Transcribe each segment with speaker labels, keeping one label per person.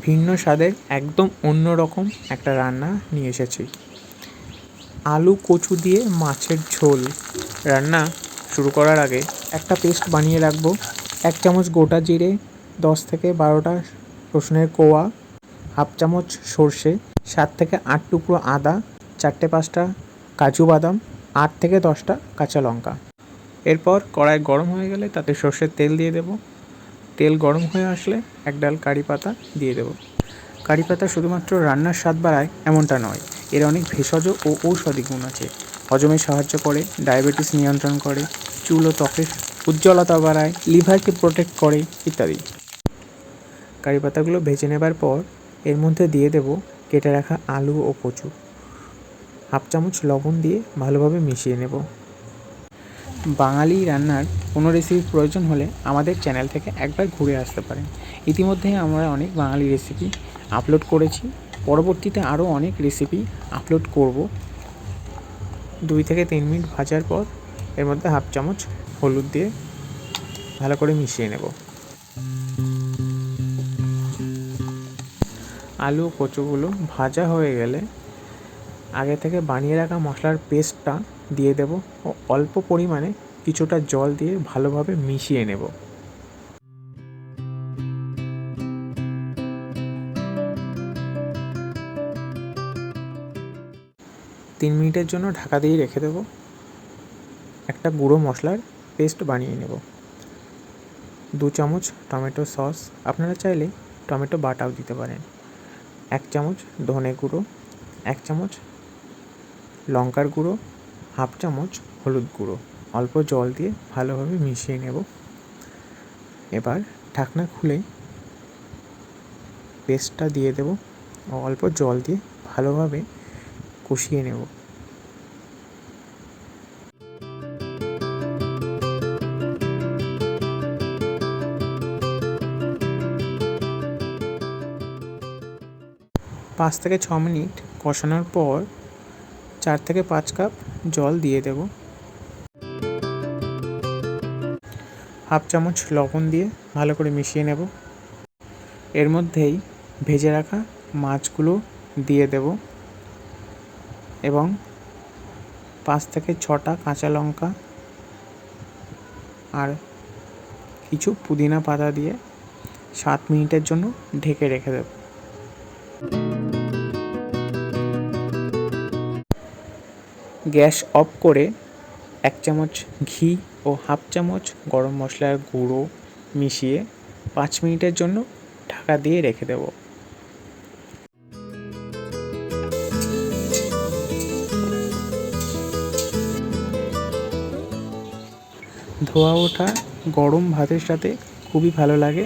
Speaker 1: ভিন্ন স্বাদের একদম অন্য রকম একটা রান্না নিয়ে এসেছি। আলু কচু দিয়ে মাছের ঝোল। রান্না শুরু করার আগে একটা পেস্ট বানিয়ে রাখব। এক চামচ গোটা জিরে, দশ থেকে বারোটা রসুনের কোয়া, হাফ চামচ সর্ষে, সাত থেকে আট টুকরো আদা, চারটে পাঁচটা কাজু বাদাম, আট থেকে দশটা কাঁচা লঙ্কা। এরপর কড়াই গরম হয়ে গেলে তাতে সর্ষের তেল দিয়ে দেবো। তেল গরম হয়ে আসলে এক ডাল কারি পাতা দিয়ে দেবো। কারি পাতা শুধুমাত্র রান্নার স্বাদ বাড়ায় এমনটা নয়, এর অনেক ভেষজ ও ঔষধি গুণ আছে। হজমে সাহায্য করে, ডায়াবেটিস নিয়ন্ত্রণ করে, চুল ও ত্বকের উজ্জ্বলতা বাড়ায়, লিভারকে প্রোটেক্ট করে ইত্যাদি। কারি পাতাগুলো ভেজে নেবার পর এর মধ্যে দিয়ে দেব কেটে রাখা আলু ও কচু। হাফ চামচ লবণ দিয়ে ভালোভাবে মিশিয়ে নেব। বাঙালি রান্নার কোনো রেসিপির প্রয়োজন হলে আমাদের চ্যানেল থেকে একবার ঘুরে আসতে পারেন। ইতিমধ্যে আমরা অনেক বাঙালি রেসিপি আপলোড করেছি। পরবর্তীতে আরও অনেক রেসিপি আপলোড করব। দুই থেকে তিন মিনিট ভাজার পর এর মধ্যে হাফ চামচ হলুদ দিয়ে ভালো করে মিশিয়ে নেব। আলু কচুগুলো ভাজা হয়ে গেলে আগে থেকে বানিয়ে রাখা মশলার পেস্টটা দিয়ে দেব ও অল্প পরিমাণে কিছুটা জল দিয়ে ভালোভাবে মিশিয়ে নেব। তিন মিনিটের জন্য ঢাকা দিয়ে রেখে দেবো। একটা গুঁড়ো মশলার পেস্ট বানিয়ে নেব। দু চামচ টমেটো সস। আপনারা চাইলে টমেটো বাটাও দিতে পারেন। এক চামচ ধনে গুঁড়ো। এক চামচ লঙ্কার গুঁড়ো। হাফ চামচ হলুদ গুঁড়ো। অল্প জল দিয়ে ভালোভাবে মিশিয়ে নেব। এবার ঢাকনা খুলে পেস্টটা দিয়ে দেব ও অল্প জল দিয়ে ভালোভাবে কষিয়ে নেব। পাঁচ থেকে ছ মিনিট কষানোর পর চার থেকে পাঁচ কাপ জল দিয়ে দেব। হাফ চামচ লবণ দিয়ে ভালো করে মিশিয়ে নেব। এর মধ্যেই ভেজে রাখা মাছগুলো দিয়ে দেব এবং পাঁচ থেকে ছটা কাঁচা লঙ্কা আর কিছু পুদিনা পাতা দিয়ে সাত মিনিটের জন্য ঢেকে রেখে দেব। গ্যাস অফ করে এক চামচ ঘি ও হাফ চামচ গরম মশলার গুঁড়ো মিশিয়ে পাঁচ মিনিটের জন্য ঢাকা দিয়ে রেখে দেব। ধোয়া ওঠা গরম ভাতের সাথে খুবই ভালো লাগে।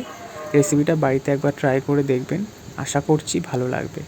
Speaker 1: রেসিপিটা বাড়িতে একবার ট্রাই করে দেখবেন। আশা করছি ভালো লাগবে।